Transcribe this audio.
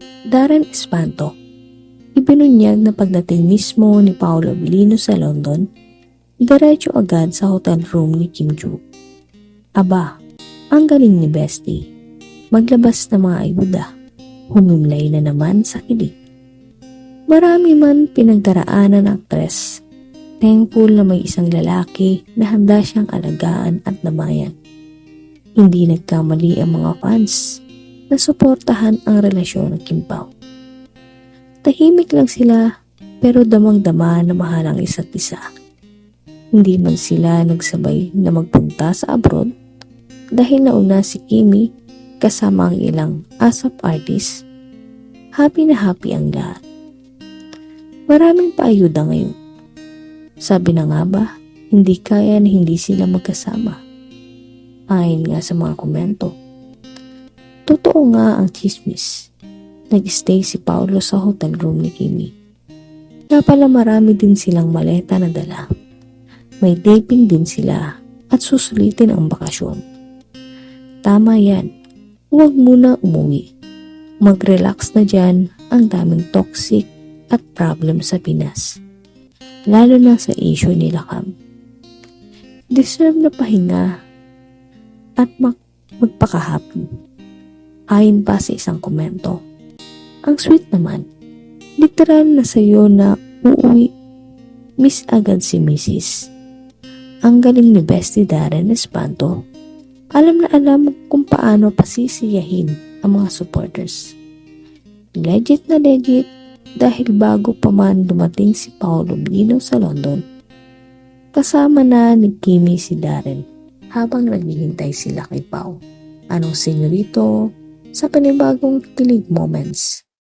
Darren Espanto. Ibinunyag na pagdating mismo ni Paolo Abilino sa London, diretso agad sa hotel room ni Kim Joo. Aba, ang galing ni Bestie. Maglabas ng mga ayuda. Humimlay na naman sa kilig. Marami man pinagdaraanan ng aktres. Thankful na may isang lalaki na handa siyang alagaan at namayan. Hindi nagkamali ang mga fans na suportahan ang relasyon ng Kim Pao. Tahimik lang sila pero damang-dama na mahal ang isa't isa. Hindi man sila nagsabay na magpunta sa abroad dahil nauna si Kimi kasama ang ilang ASAP artist. Happy na happy ang lahat. Maraming paayuda ngayon. Sabi na nga ba, hindi kaya na hindi sila magkasama. Ayon nga sa mga komento. Totoo nga ang chismis. Nag-stay si Paolo sa hotel room ni Kimi. Kaya pala marami din silang maleta na dala. May taping din sila at susulitin ang bakasyon. Tama yan. Huwag muna umuwi. Mag-relax na dyan ang daming toxic at problem sa Pinas. Lalo na sa issue nila Cam. Deserve na pahinga at mag magpakahappy. Ayon pa sa isang komento. Ang sweet naman. Literal na sa'yo na uuwi. Miss agad si Mrs. Ang galing ni Bestie Darren Espanto. Alam na alam kung paano pasisiyahin ang mga supporters. Legit na legit dahil bago pa man dumating si Paolo Blino sa London, kasama na ni Kimi si Darren habang naghihintay sila kay Pao. Anong senyorito sa panibagong kilig moments.